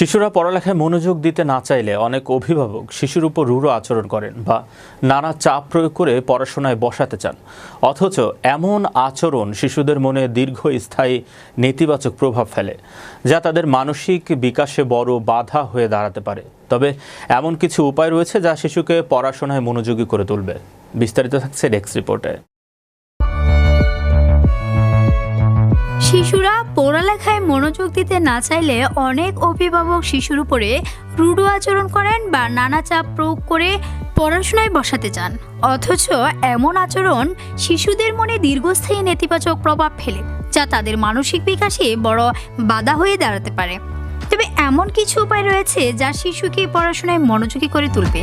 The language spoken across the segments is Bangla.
শিশুরা পড়ালেখায় মনোযোগ দিতে না চাইলে অনেক অভিভাবক শিশুর উপর রূঢ় আচরণ করেন বা নানা চাপ প্রয়োগ করে পড়াশোনায় বসাতে চান। অথচ এমন আচরণ শিশুদের মনে দীর্ঘস্থায়ী নেতিবাচক প্রভাব ফেলে, যা তাদের মানসিক বিকাশে বড় বাধা হয়ে দাঁড়াতে পারে। তবে এমন কিছু উপায় রয়েছে যা শিশুকে পড়াশোনায় মনোযোগী করে তুলবে। বিস্তারিত থাকছে ডেস্ক রিপোর্টে। শিশুরা পড়ালেখায় মনোযোগ দিতে না চাইলে অনেক অভিভাবক শিশুর উপরে রূঢ় আচরণ করেন বা নানা চাপ প্রয়োগ করে পড়াশোনায় বসাতে চান। অথচ এমন আচরণ শিশুদের মনে দীর্ঘস্থায়ী নেতিবাচক প্রভাব ফেলে, যা তাদের মানসিক বিকাশে বড় বাধা হয়ে দাঁড়াতে পারে। তবে এমন কিছু উপায় রয়েছে যা শিশুকে পড়াশোনায় মনোযোগী করে তুলবে।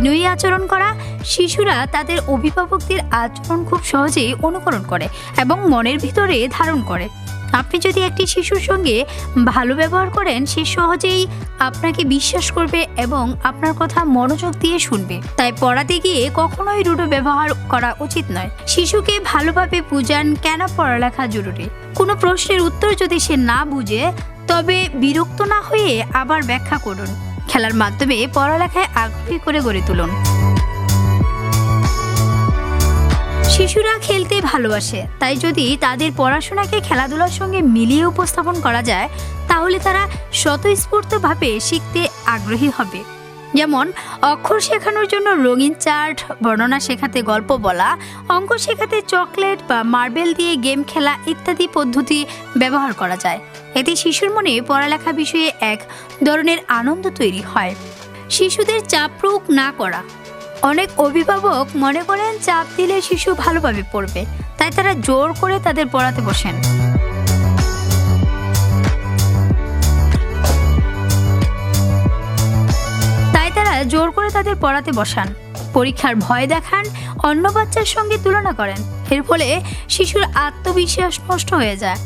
বিনয়ী আচরণ করা, শিশুরা তাদের অভিভাবকদের আচরণ খুব সহজেই অনুকরণ করে এবং মনের ভিতরে ধারণ করে। আপনি যদি একটি শিশুর সঙ্গে ভালো ব্যবহার করেন, সে সহজেই আপনাকে বিশ্বাস করবে এবং আপনার কথা মনোযোগ দিয়ে শুনবে। তাই পড়াতে গিয়ে কখনোই রুডো ব্যবহার করা উচিত নয়। শিশুকে ভালোভাবে বুঝান কেন পড়ালেখা জরুরি? কোনো প্রশ্নের উত্তর যদি সে না বুঝে, তবে বিরক্ত না হয়ে আবার ব্যাখ্যা করুন। খেলার মাধ্যমে পড়ালেখায় আগ্রহী করে গড়ে তুলুন। শিশুরা খেলতে ভালোবাসে, তাই যদি তাদের পড়াশোনাকে খেলাধুলার সঙ্গে মিলিয়ে উপস্থাপন করা যায়, তাহলে তারা স্বতঃস্ফূর্তভাবে শিখতে আগ্রহী হবে। যেমন, অক্ষর শেখানোর জন্য রঙিন চার্ট, বর্ণনা শেখাতে গল্প বলা, অঙ্ক শেখাতে চকলেট বা মার্বেল দিয়ে গেম খেলা ইত্যাদি পদ্ধতি ব্যবহার করা যায়। এতে শিশুর মনে পড়ালেখা বিষয়ে এক ধরনের আনন্দ তৈরি হয়। শিশুদের চাপ প্রয়োগ না করা। অনেক অভিভাবক মনে করেন, চাপ দিলে শিশু ভালোভাবে পড়বে, তাই তারা জোর করে তাদের পড়াতে বসেন। জোর করে তাদের পড়াতে বসান। পরীক্ষার ভয় দেখান, অন্য বাচ্চার সঙ্গে তুলনা করেন। এর ফলে শিশুর আত্মবিশ্বাস নষ্ট হয়ে যায়।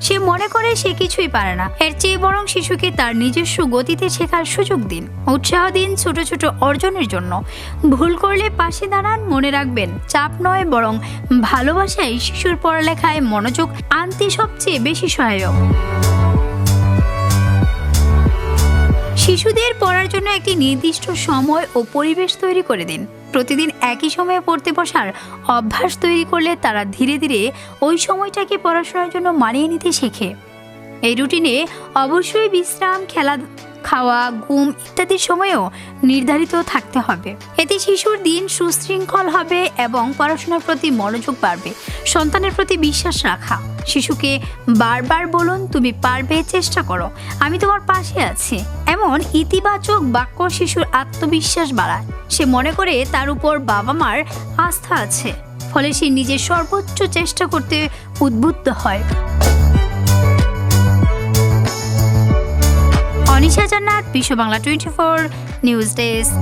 সে মনে করে সে কিছুই পারে না। এর চেয়ে বরং শিশুকে তার নিজস্ব গতিতে শেখার সুযোগ দিন। উৎসাহ দিন ছোট ছোট অর্জনের জন্য। ভুল করলে পাশে দাঁড়ান, মনে রাখবেন, চাপ নয়, বরং ভালোবাসাই শিশুর পড়ালেখায় মনোযোগ আনতে সবচেয়ে বেশি সহায়ক। পড়ার জন্য একটি নির্দিষ্ট সময় ও পরিবেশ তৈরি করে দিন। প্রতিদিন একই সময়ে পড়তে বসার অভ্যাস তৈরি করলে তারা ধীরে ধীরে ওই সময়টাকে পড়াশোনার জন্য মানিয়ে নিতে শেখে। এই রুটিনে অবশ্যই বিশ্রাম খেলা খাওয়া, ঘুম ইত্যাদির সময়ও নির্ধারিত থাকতে হবে। এতে শিশুর দিন সুশৃঙ্খল হবে এবং পড়াশোনার প্রতি মনোযোগ বাড়বে। সন্তানের প্রতি বিশ্বাস রাখা। শিশুকে বারবার বলুন, তুমি পারবে, চেষ্টা করো। আমি তোমার পাশে আছি। এমন ইতিবাচক বাক্য শিশুর আত্মবিশ্বাস বাড়ায়। সে মনে করে তার উপর বাবা মার আস্থা আছে। ফলে সে নিজের সর্বোচ্চ চেষ্টা করতে উদ্বুদ্ধ হয়। Anisha Jannat Biswa Bangla twenty four news desk.